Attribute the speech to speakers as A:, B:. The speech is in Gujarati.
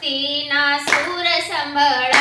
A: ભક્તિના સુર સંભળા